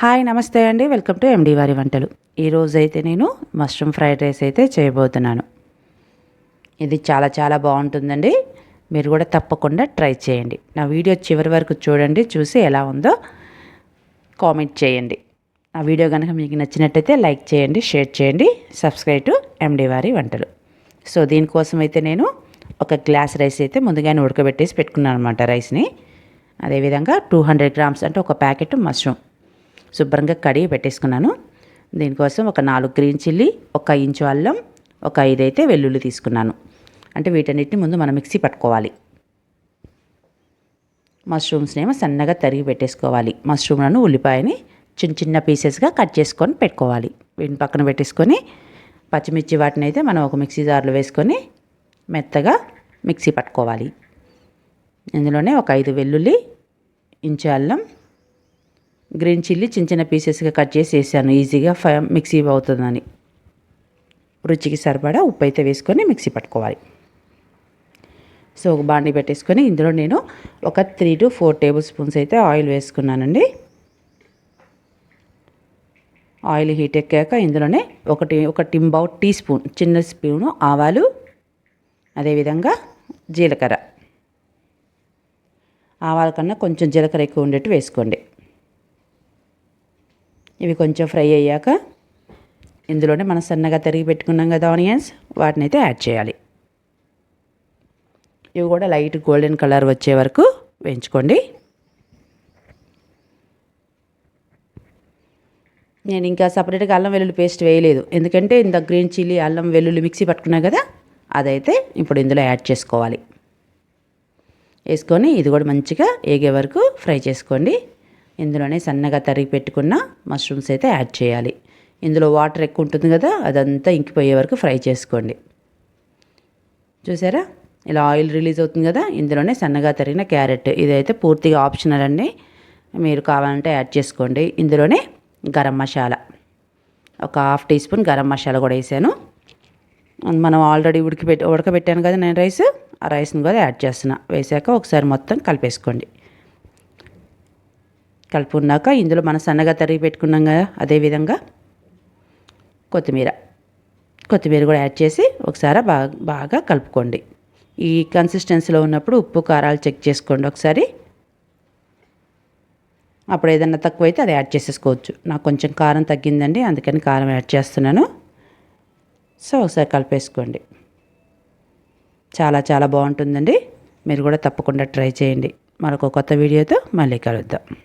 Hi నమస్తే అండి. Welcome to MD వారి వంటలు. ఈరోజు అయితే నేను మష్రూమ్ ఫ్రైడ్ రైస్ అయితే చేయబోతున్నాను. ఇది చాలా చాలా బాగుంటుందండి. మీరు కూడా తప్పకుండా ట్రై చేయండి. నా వీడియో చివరి వరకు చూడండి చూసి ఎలా ఉందో కామెంట్ చేయండి. ఆ వీడియో కనుక మీకు నచ్చినట్టయితే లైక్ చేయండి షేర్ చేయండి సబ్స్క్రైబ్ టు ఎండి వారి వంటలు. సో దీనికోసం అయితే నేను ఒక గ్లాస్ రైస్ అయితే ముందుగానే ఉడకబెట్టేసి పెట్టుకున్నాను అనమాట రైస్ని. అదేవిధంగా టూ హండ్రెడ్ గ్రామ్స్ అంటే ఒక ప్యాకెట్ మష్రూమ్. శుభ్రంగా కడిగి పెట్టేసుకున్నాను. దీనికోసం ఒక నాలుగు గ్రీన్ చిల్లీ ఒక ఇంచు అల్లం ఒక ఐదైతే వెల్లుల్లి తీసుకున్నాను. అంటే వీటన్నిటిని ముందు మనం మిక్సీ పట్టుకోవాలి. మష్రూమ్స్ని ఏమో సన్నగా తరిగి పెట్టేసుకోవాలి. మష్రూమ్లను ఉల్లిపాయని చిన్న చిన్న పీసెస్గా కట్ చేసుకొని పెట్టుకోవాలి. వీటిని పక్కన పెట్టేసుకొని పచ్చిమిర్చి వాటిని అయితే మనం ఒక మిక్సీ జార్లో వేసుకొని మెత్తగా మిక్సీ పట్టుకోవాలి. ఇందులోనే ఒక ఐదు వెల్లుల్లి ఇంచు అల్లం గ్రీన్ చిల్లీ చిన్న చిన్న పీసెస్గా కట్ చేసి వేసాను. ఈజీగా ఫ మిక్సీ అవుతుందని. రుచికి సరిపడా ఉప్పు అయితే వేసుకొని మిక్సీ పట్టుకోవాలి. సో ఒక బాండి పెట్టేసుకొని ఇందులో నేను ఒక three to four tablespoons అయితే ఆయిల్ వేసుకున్నానండి. ఆయిల్ హీట్ ఎక్కాక ఇందులోనే ఒకటి ఒక టింబౌ టీ స్పూన్ చిన్న స్పూను ఆవాలు అదేవిధంగా జీలకర్ర. ఆవాల కన్నా కొంచెం జీలకర్ర ఎక్కువ ఉండేట్టు వేసుకోండి. ఇవి కొంచెం ఫ్రై అయ్యాక ఇందులోనే మనం సన్నగా తరిగి పెట్టుకున్నాం కదా ఆనియన్స్ వాటిని అయితే యాడ్ చేయాలి. ఇవి కూడా లైట్ గోల్డెన్ కలర్ వచ్చే వరకు వేయించుకోండి. నేను ఇంకా సపరేట్గా అల్లం వెల్లుల్లి పేస్ట్ వేయలేదు ఎందుకంటే ఇంత గ్రీన్ చిల్లీ అల్లం వెల్లుల్లి మిక్సీ పట్టుకున్నా కదా అదైతే ఇప్పుడు ఇందులో యాడ్ చేసుకోవాలి. వేసుకొని ఇది కూడా మంచిగా ఏగే వరకు ఫ్రై చేసుకోండి. ఇందులోనే సన్నగా తరిగి పెట్టుకున్న మష్రూమ్స్ అయితే యాడ్ చేయాలి. ఇందులో వాటర్ ఎక్కువ ఉంటుంది కదా అదంతా ఇంకిపోయే వరకు ఫ్రై చేసుకోండి. చూసారా? ఇలా ఆయిల్ రిలీజ్ అవుతుంది కదా ఇందులోనే సన్నగా తరిగిన క్యారెట్. ఇదైతే పూర్తిగా ఆప్షనల్ అండి. మీరు కావాలంటే యాడ్ చేసుకోండి. ఇందులోనే గరం మసాలా. ఒక half teaspoon garam masala కూడా వేసాను. మనం ఆల్రెడీ ఉడికిపెట్టి ఉడకబెట్టాను కదా నేను రైస్. ఆ రైస్ని కూడా యాడ్ చేస్తున్నా. వేసాక ఒకసారి మొత్తం కలిపేసుకోండి. కలుపుకున్నాక ఇందులో మనం సన్నగా తరిగి పెట్టుకున్నాం కదా అదేవిధంగా కొత్తిమీర. కొత్తిమీర కూడా యాడ్ చేసి ఒకసారి బాగా బాగా కలుపుకోండి. ఈ కన్సిస్టెన్సీలో ఉన్నప్పుడు ఉప్పు కారాలు చెక్ చేసుకోండి ఒకసారి. అప్పుడు ఏదన్నా తక్కువైతే అది యాడ్ చేసేసుకోవచ్చు. నాకు కొంచెం కారం తగ్గిందండి అందుకని కారం యాడ్ చేస్తున్నాను. సో ఒకసారి కలిపేసుకోండి. చాలా చాలా బాగుంటుందండి. మీరు కూడా తప్పకుండా ట్రై చేయండి. మరొక కొత్త వీడియోతో మళ్ళీ కలుద్దాం.